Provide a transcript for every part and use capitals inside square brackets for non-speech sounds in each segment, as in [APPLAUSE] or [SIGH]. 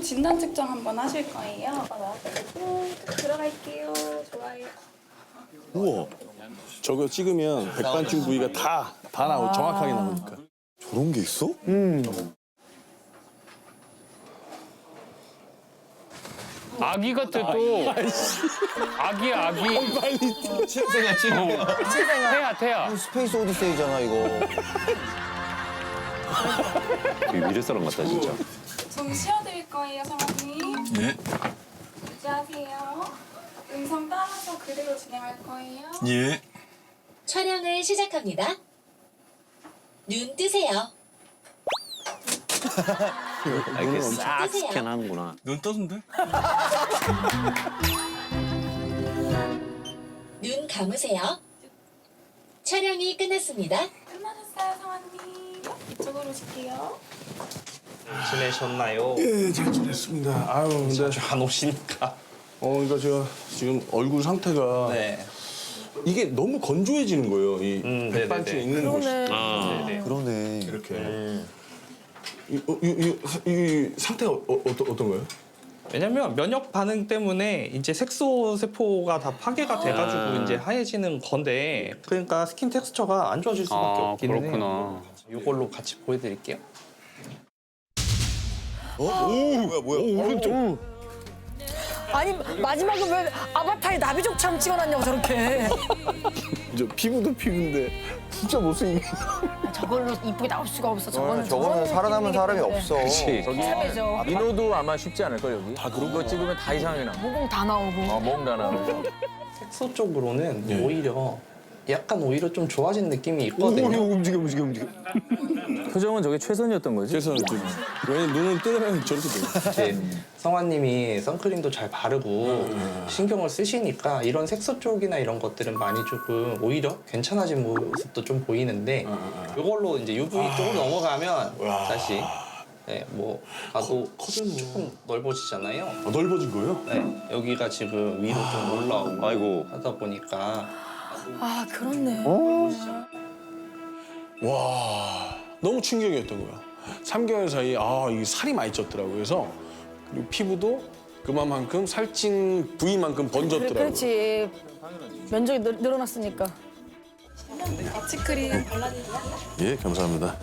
피부 진단 측정 한번 하실 거예요. 나와가지고 들어갈게요. 좋아요. 우와. 저거 찍으면 백반증 부위가 다, 다 나오, 정확하게 나오니까. 저런 게 있어? 아기 같아 또. 아기야 아기. 신생아 신생아. 태야 태야. 스페이스 오디세이잖아 이거. 미래 사람 같다 진짜. 좀 쉬어드릴 거예요, 성원님. 예. 유지하세요. 음성 따라서 그대로 진행할 거예요. 예. 촬영을 시작합니다. 눈 뜨세요. 아, 이렇게 싹 스캔하는구나. 눈 떠준데? 눈 감으세요. 촬영이 끝났습니다. 끝나셨어요, 성원님. 이쪽으로 오실게요. 지내셨나요? 예, 잘 지냈습니다. 아유, 근데. 자주 안 오시니까. 어, 그러니까 제가 지금 얼굴 상태가. 네. 이게 너무 건조해지는 거예요. 이 음, 백반증 네네네. 있는 곳이. 네네. 그러네. 이렇게. 이, 어, 이, 이, 이 상태가 어, 어떤, 어떤 거예요? 왜냐면 면역 반응 때문에 이제 색소 세포가 다 파괴가 돼가지고 이제 하얘지는 건데 그러니까 스킨 텍스처가 안 좋아질 수밖에 아 없기는 그렇구나. 해요. 이걸로 같이 보여드릴게요. 어? 오 뭐야 뭐야? 오른쪽. 아니 마지막에 왜 아바타에 나비족처럼 찍어놨냐고 저렇게 저 피부도 피부인데 진짜 못생긴. 저걸로 이쁘게 나올 수가 없어 저거는 저거는 살아남은 사람이 없어. 그렇지. 참해져 민호도 아마 쉽지 않을걸 여기. 다 그런 이거 찍으면 다 이상하게 나. 모공 다 나오고 어, 몽다 나오고. 색소 쪽으로는 예. 오히려 약간 오히려 좀 좋아진 느낌이 오, 있거든요. 움직여, 움직여, 움직여. 표정은 저게 최선이었던 거지. 좀. 왜냐면 눈은 뜨면 저렇게 돼요. 이제 성환님이 선크림도 잘 바르고 신경을 쓰시니까 이런 색소 쪽이나 이런 것들은 많이 조금 오히려 괜찮아진 모습도 좀 보이는데 이걸로 이제 UV 쪽으로 넘어가면 다시 네, 뭐 가도 조금 넓어지잖아요. 아, 넓어진 거예요? 네, 여기가 지금 위로 좀 올라오고 아이고. 하다 보니까 아 그렇네 와 너무 충격이었던 거야. 3개월 사이에 아 이게 살이 많이 쪘더라고. 그래서 그리고 피부도 그만큼 살찐 부위만큼 그래, 번졌더라고. 그렇지 면적이 늘, 늘어났으니까 마취크림 발라드릴게요. 예 감사합니다.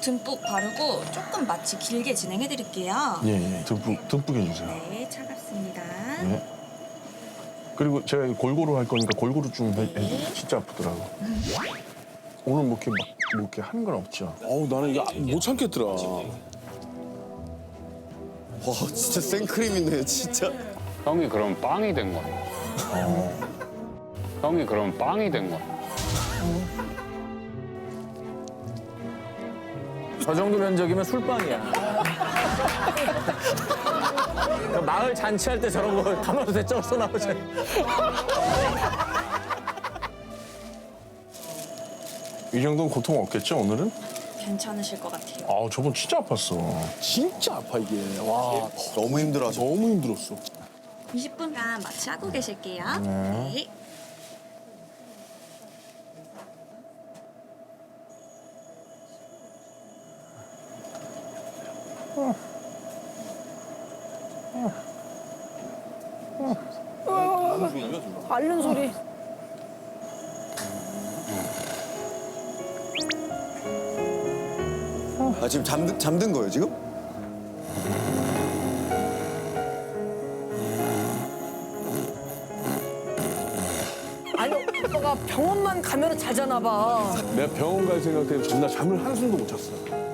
듬뿍 바르고 조금 마취 길게 진행해 드릴게요. 예 예. 듬뿍 듬뿍 해주세요. 네, 차갑습니다. 그리고 제가 이거 골고루 할 거니까 골고루 좀 해, 해 진짜 아프더라고. 오늘 뭐 이렇게 막, 뭐 이렇게 하는 건 없죠? 어우, 나는 이거 못 참겠더라. 와 진짜 생크림이네 진짜. 형이 그럼 빵이 된 거야. 형이 그럼 빵이 된 거야. 저 정도 면적이면 술빵이야. 마을 잔치할 때 저런 거 가마솥에 쪄서 나오잖아. 이 정도는 고통 없겠죠, 오늘은? 괜찮으실 것 같아요. 아, 저번 진짜 아팠어. 진짜 아파, 이게. 와, 너무 힘들어하죠. 너무 힘들었어. 20분간 마취하고 계실게요. 네. 앓는 소리 아 지금 잠든 잠든 거예요 지금? 아니 오빠가 병원만 가면 자잖아 봐 내가 병원 갈 생각 때문에 전날 잠을 한숨도 못 잤어. 어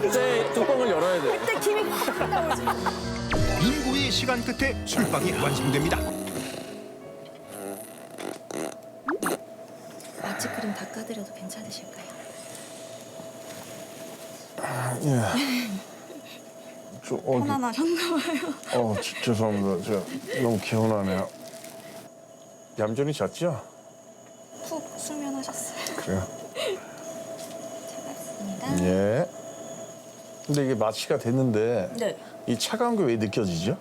법제 뚜껑을 열어야 돼. 그때 김이 확 나오지 인고의 시간 끝에 술빵이 완성됩니다. 마취크림 닦아드려도 괜찮으실까요? [LAUGHS] 저, 어, 편안하셨나 봐요. 어, 지- 죄송합니다. 제가 너무 개운하네요. 얌전히 잤죠? 푹 수면하셨어요. 그래요. 차갑습니다. 예. 근데 이게 마취가 됐는데 네. 이 차가운 게 왜 느껴지죠?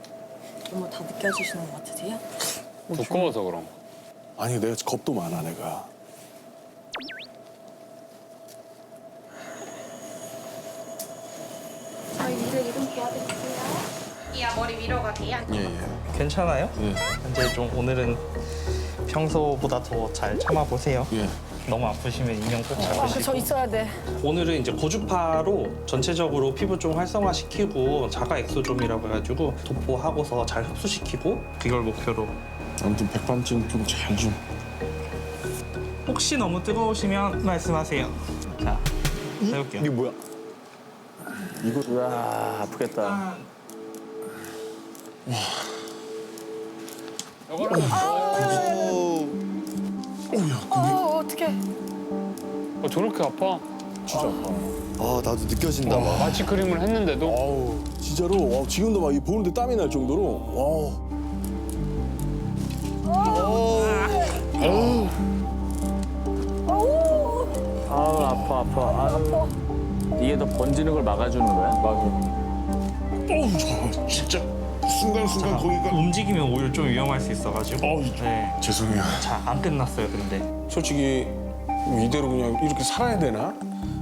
너무 다 느껴지시는 것 같으세요? 두꺼워서 그런 거. 아니 내가 겁도 많아 내가. 저희 일을 이름 도와드릴게요. 이야 머리 위로 가게요. 예 예. 괜찮아요? 예. 이제 좀 오늘은 평소보다 더 잘 참아보세요. 예. 너무 아프시면 인형 꼭 아, 잡으시고. 저 있어야 돼. 오늘은 이제 고주파로 전체적으로 피부 좀 활성화시키고 자가 엑소좀이라고 해가지고 도포하고서 잘 흡수시키고 그걸 목표로 아무튼 백반증 좀 잘 좀. 혹시 너무 뜨거우시면 말씀하세요. 자, 해볼게요. 이게 뭐야? 이거 아 아프겠다. 어, 어떡해. 어, 저렇게 아파? 진짜 아파. 아 나도 느껴진다 막. 마취 크림을 했는데도 아우 진짜로 와, 지금도 막 이 보는데 땀이 날 정도로 와. 아 아파 아파. 아, 이게 더 번지는 걸 막아주는 거야? 막 진짜 순간순간 거기가 움직이면 오히려 좀 위험할 수 있어가지고. 네. 죄송해요. 자, 안 끝났어요, 근데. 솔직히 이대로 그냥 이렇게 살아야 되나?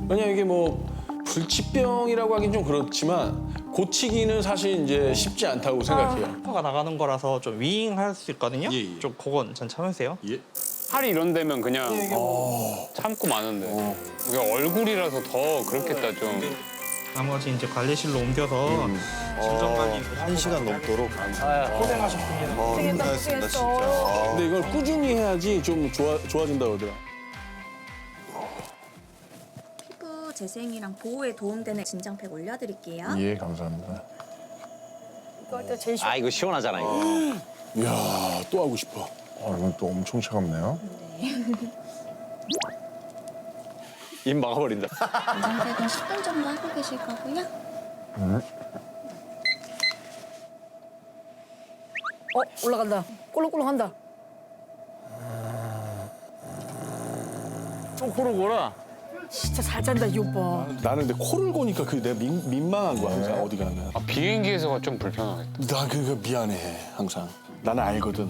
왜냐 이게 뭐 불치병이라고 하긴 좀 그렇지만 고치기는 사실 이제 쉽지 않다고 생각해요. 가 나가는 거라서 좀 윙할 수 있거든요. 예, 예. 좀 그건 전 참으세요. 예. 팔이 이런 데면 그냥 어. 참고 마는데 이게 얼굴이라서 더 그렇겠다 좀. 나머지 이제 관리실로 옮겨서 음. 진정 관리 한 시간 넘도록. 고생하셨습니다. 아 고생했다, 힘들었습니다 진짜. 아. 근데 이걸 꾸준히 해야지 좀 좋아 좋아진다고 하더라. 피부 재생이랑 보호에 도움되는 진정팩 올려드릴게요. 예 감사합니다. 이거 할때 제일. 아 이거 시원하잖아 이거. 이야 또 하고 싶어. 아 이건 또 엄청 차갑네요. 입 막아버린다. [LAUGHS] 진정팩은 10분 정도 하고 계실 거고요. 어, 올라간다. 꼴록꼴록한다. 또 코로 골아. 진짜 잘 잔다, 이 오빠. 나는 근데 코를 고니까 그게 내가 민, 민망한 거야 항상 어디 가면. 아, 비행기에서가 좀 불편하겠다. 나 그거 미안해 항상. 나는 알거든.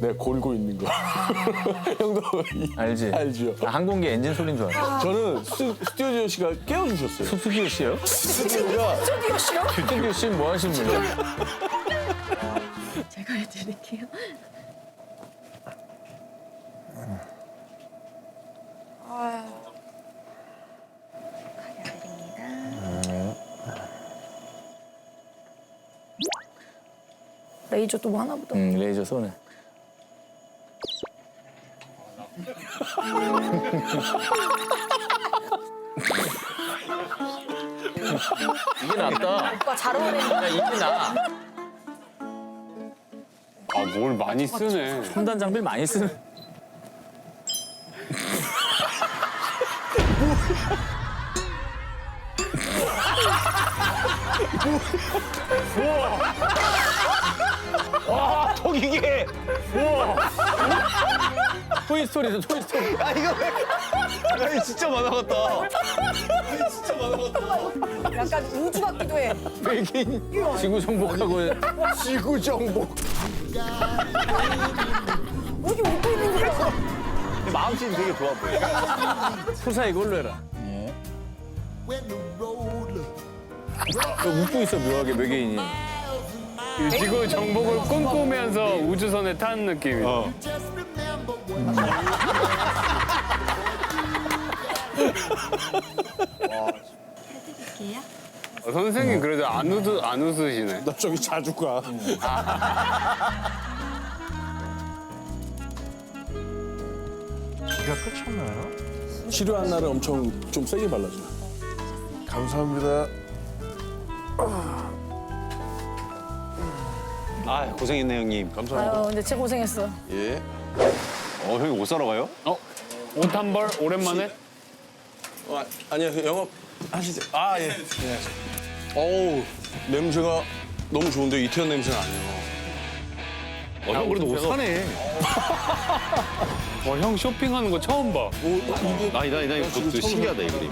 내가 골고 있는 거. [LAUGHS] 형도 이- 알지? 알죠. 나 항공기 엔진 소리인 줄 알아. 저는 스, 스튜디오 씨가 깨워주셨어요. 스튜디오 씨요? 스튜디오가? 스튜디오 씨뭐 하시는 해 드릴게요. 가려드립니다. 레이저 또 뭐 하나 보다. 응 레이저 손에. 이게 낫다. 오빠 잘 어울리는 야 이게 나. 아뭘 많이 쓰네. 첨단 장비를 많이 쓰는. 와, 토기계. 우와. 토이스토리죠, 토이스토리. 아 이거 왜? 야 이거 진짜 만화 같다. 이거 진짜 만화 같다. 약간 우주 같기도 해. 백인 지구 정복하고 지구 정복. 어디 웃고 있는 거야? 마음씨는 되게 좋아 보여. 수사 이걸로 해라. 너 웃고 있어 묘하게 외계인이. 이 지구 정복을 꿈꾸면서 우주선에 탄 느낌이야. 해드릴게요. 어, 선생님 그래도 안, 웃으, 안 웃으시네. 나 저기 자주 가. 기가 끝이었나요? 치료한 날은 엄청 좀 세게 발라줘. 감사합니다. 아 고생했네 형님. 감사합니다. 아유, 근데 진짜 고생했어. 예. 어 형이 옷 사러 가요? 어? 옷 한 벌 오랜만에? 어, 아, 안녕하세요. 영업 하시죠. 아 예. 안녕하세요. 어우 냄새가 너무 좋은데 이태원 냄새는 아니에요. 어, 형 그래도 옷 사네. [LAUGHS] 어, 형 쇼핑하는 거 처음 봐. 오, 이게 아니다 아니다 이거 지금 그것도 처음 신기하다 이 그림.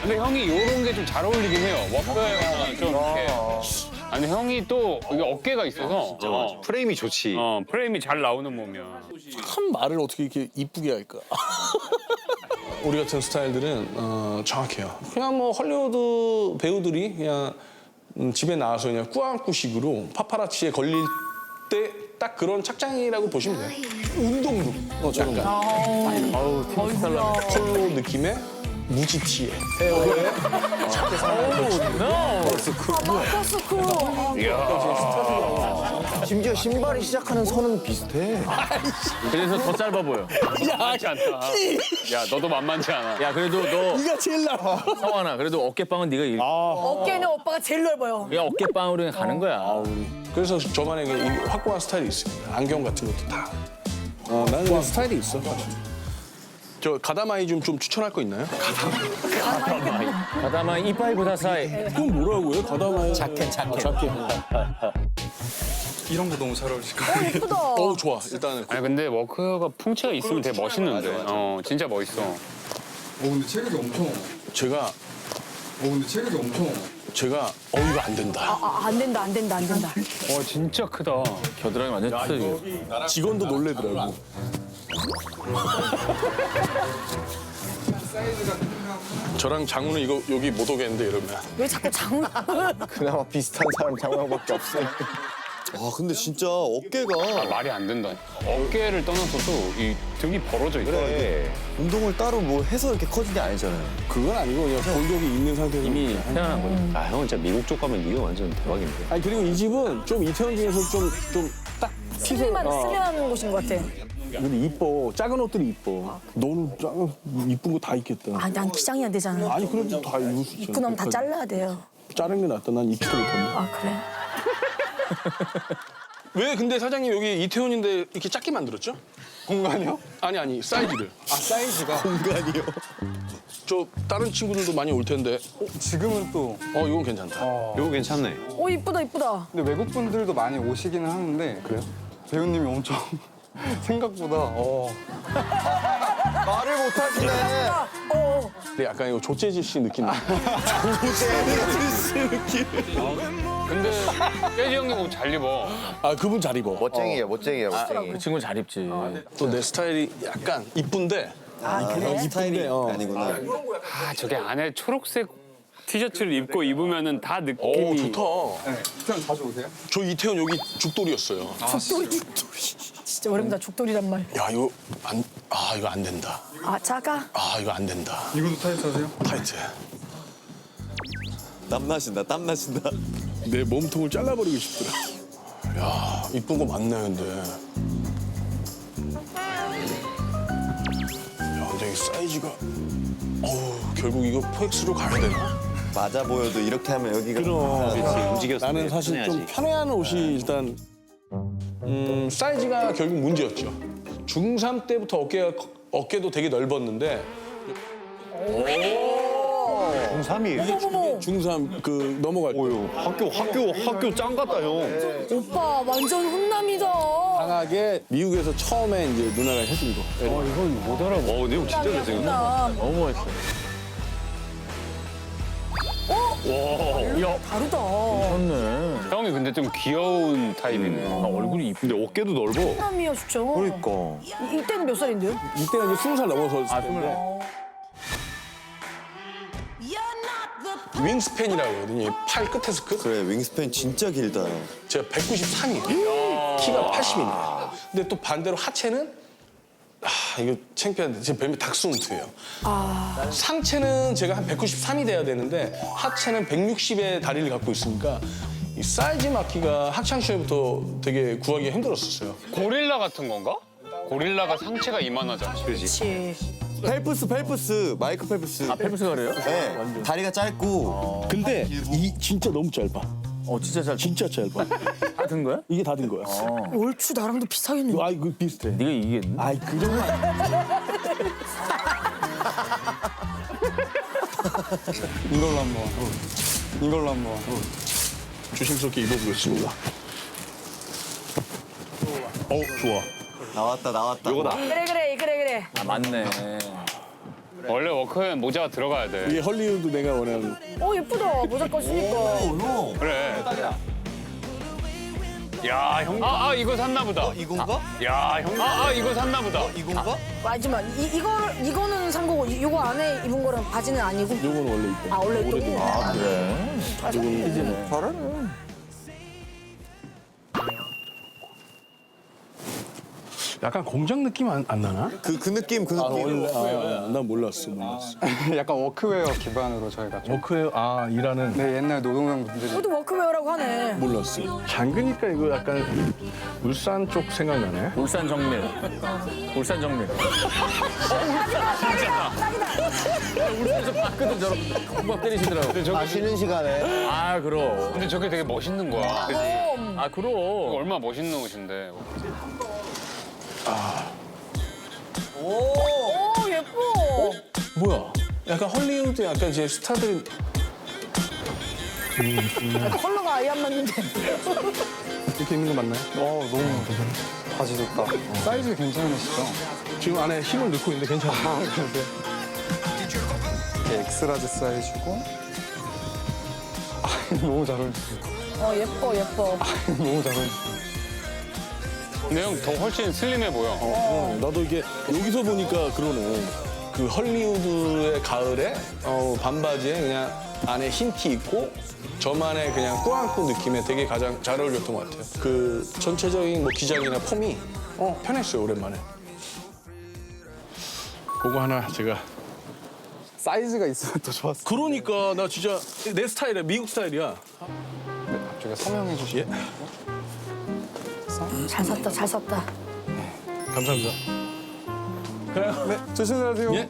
근데 형이 요런 게 좀 잘 어울리긴 해요. 워커형은 좀 이렇게. 아니 형이 또 이게 어깨가 있어서 어, 프레임이 좋지. 어, 프레임이 잘 나오는 몸이야. 참 말을 어떻게 이렇게 이쁘게 할까? [LAUGHS] 우리 같은 스타일들은 어, 정확해요. 그냥 뭐 헐리우드 배우들이 그냥 음, 집에 나와서 그냥 꾸안꾸식으로 파파라치에 걸릴 때 딱 그런 착장이라고 보시면 돼요. 운동복 어, 저런 거. 아우. 폴로 느낌의 무지 티에 헤어에 자켓 하나 버스크. 심지어 신발이 시작하는 선은 비슷해. 그래서 더 짧아 보여. 만만치 않다. 야 너도 만만치 않아. 야 그래도 너 네가 제일 나. 성환아 그래도 어깨빵은 네가 일. 어깨는 오빠가 제일 넓어요. 그냥 어깨빵으로 그냥 가는 거야. 그래서 저만에게 이 확고한 스타일이 있습니다. 안경 같은 것도 다. 어, 나는 스타일이 있어. 저 가다마이 좀, 좀 추천할 거 있나요? 가다만 이파이 보다사이. 그건 뭐라고요? 가다마이. 자켓, 자켓. 자켓. 이런 거 너무 잘 어울리실 것 같아요. 예쁘다. 어 좋아. 일단은 아니 근데 워커가 풍채가 있으면 되게 멋있는데. 어 진짜 멋있어. 오 근데 체격이 엄청. 제가 오 근데 체격이 엄청. 제가 어 이거 안 된다. 아, 안 된다, 안 된다, 안 된다. 와 진짜 크다. 겨드랑이 완전 찢어지게. 직원도 놀래더라고. [LAUGHS] 저랑 장훈은 이거 여기 못 오겠는데 이러면 왜 자꾸 장훈? [LAUGHS] 그나마 비슷한 사람 장황밖에 없어요. 아 근데 진짜 아, 어깨가 말이 안 된다. 어깨를 떠나서도 이 등이 벌어져 있어. 그래. 운동을 따로 뭐 해서 이렇게 커진 게 아니잖아요. 그건 아니고 그냥 골격이 있는 상태에서 이미 태어난 거지. 아 형은 진짜 미국 쪽 가면 이게 완전 대박인데. 아니 그리고 이 집은 좀 이태원 중에서 좀 좀딱 핏을 슬림한, 어, 슬림한 곳인 것 같아. 근데 이뻐 작은 옷들이 이뻐 너는 작은 이쁜 거 다 입겠다 아, 난 기장이 안 되잖아. 아니 그래도 다 입을 수 있잖아 입고 나면 다 잘라야 돼요. 자른 게 낫다 난 입지도 못한다 아, 그래? [LAUGHS] 왜 근데 사장님 여기 이태원인데 이렇게 작게 만들었죠? 공간이요? 아니 아니 사이즈를 아 사이즈가 공간이요. 저 다른 친구들도 많이 올 텐데 지금은 또 어 이건 괜찮다 이거 괜찮네. 오, 이쁘다, 이쁘다. 근데 외국 분들도 많이 오시기는 하는데 그래요? 배우님이 엄청 [LAUGHS] 생각보다 어 [LAUGHS] 말을 못 하시네. 아, 어. 근데 약간 이거 조재질 씨 느낌 나 [LAUGHS] 근데 깨지 형님 옷 잘 입어. 아 그분 잘 입어 멋쟁이야 멋쟁이야 멋쟁이. 그 친구는 잘 입지. 또 내 스타일이 약간 이쁜데 어, 이쁜데 어. 아니구나. 아 저게 안에 초록색 티셔츠를 입고 입으면은 다오 느낌이. 좋다 네. 이태원 자주 오세요? 저 이태원 여기 죽돌이었어요 죽돌이, 죽돌이. 진짜 오랜만이다, 죽돌이란 말. 야 이거 안 아 이거 안 된다 아, 작아? 아 이거 안 된다 이것도 타이트 하세요? 타이트 땀 나신다 땀 나신다. 내 몸통을 잘라버리고 싶더라. 야, 이쁜 거 많네, 근데. 야, 근데 이 사이즈가. 어우, 결국 이거 포엑스로 가야 되나? 맞아 보여도 이렇게 하면 여기가. 그렇지 움직였어. 나는 사실 좀 편해하는 옷이 일단, 음, 사이즈가 결국 문제였죠. 중3 때부터 어깨가, 커- 어깨도 되게 넓었는데, 중3이에요. 어머머, 중3 그 넘어갈 때. 학교 학교 학교 짱 같다 형. 오빠 완전 훈남이다. 강하게 미국에서 처음에 이제 누나가 해준 거. 어 근데 형 진짜 잘생겼다. 너무 멋있어. 다르다. 좋네. 형이 근데 좀 귀여운 타입이네. 아, 얼굴이 이쁘. 근데 어깨도 넓어. 훈남이야, 진짜. 그러니까. 이, 이때는 몇 살인데요? 이때는 이제 20살 넘어서 아, 스물네. 윙스팬이라고 하거든요. 이팔 끝에서 끝. 그래 윙스팬 진짜 길다. 제가 193이에요. 키가 80입니다. 근데 또 반대로 하체는 아 이거 창피한데 제 뱀이 닥스훈트예요. 상체는 제가 한 193이 돼야 되는데 하체는 160의 다리를 갖고 있으니까 이 사이즈 맞기가 학창 시절부터 되게 구하기 가 힘들었었어요. 고릴라 같은 건가? 고릴라가 상체가 이만하잖아. 그렇지. 그치. 펠프스 펠프스 마이크 펠프스. 아 펠프스가 그래요? 네. 다리가 짧고. 근데 이 진짜 너무 짧아. 어 진짜 잘. 진짜 짧아. 다든 거야? 이게 다 된 거야. 얼추 나랑도 비슷하겠네. 아이 그 비슷해. 네가 이기겠네. 아이 그 정도. 이걸로 한번. 이걸로 한번. 조심스럽게 입어보겠습니다. 어 좋아. 나왔다 나왔다. 이거다. 그래, 그래, 그래, 그래. 아 맞네. 원래 워크웨어 모자가 들어가야 돼. 이게 헐리우드 내가 원하는 어 예쁘다 모자까지 쓰니까. 그래. 야, 형. 아, 아, 이거 샀나 보다. 이건가? 야, 형. 아, 아, 이거 샀나 보다. 이건가? 마지막 이 이거 이거는 산 거고 이- 이거 안에 입은 거랑 바지는 아니고. 요건 원래 이뻐. 아 원래 또. 오래된 거. 아 그래? 잘하네. 약간 공장 느낌 안, 안 나나? 그, 그 느낌 그 느낌. 아, 난 몰랐어, 몰랐어. [LAUGHS] 약간 워크웨어 기반으로 저희가 좀. 워크웨어 아 일하는 네, 옛날 노동형 분들이 그것도 워크웨어라고 하네. 몰랐어. 잠그니까 이거 약간 울산 쪽 생각나네. 울산 정밀. 울산 정밀. 울산에서 봤거든 저런 콩밥 때리시더라고. 근데 저게, 쉬는 시간에. 아 그럼. 근데 저게 되게 멋있는 거야. 아 그럼. 얼마나 멋있는 옷인데. 오 예뻐. 뭐야? 약간 헐리우드 약간 이제 스타들 아, 컬러가 아예 안 맞는데. 이렇게 입는 거 맞나요? 어, 너무 괜찮아. 바지 좋다. 사이즈 괜찮으시죠? 지금 안에 힘을 넣고 있는데 괜찮아. 이렇게 엑스라지 사이즈고. 아, 너무 잘 어울리세요. 어 예뻐 예뻐. 너무 잘 어울리세요. 형 더 훨씬 슬림해 보여. 어, 나도 이게 여기서 보니까 그러네. 그 헐리우드의 가을에 어, 반바지에 그냥 안에 흰 티 입고 저만의 그냥 꾸안꾸 느낌에 되게 가장 잘 어울렸던 것 같아요. 그 전체적인 뭐 기장이나 폼이 어, 편했어요 오랜만에. 그거 하나 제가 사이즈가 있으면 더 좋았을 그러니까 나 진짜 내 스타일이야 미국 스타일이야. 텐데. 앞쪽에 서명해 주시면. 잘 샀다 잘 샀다. 감사합니다. 네, 조심히 가세요. 예.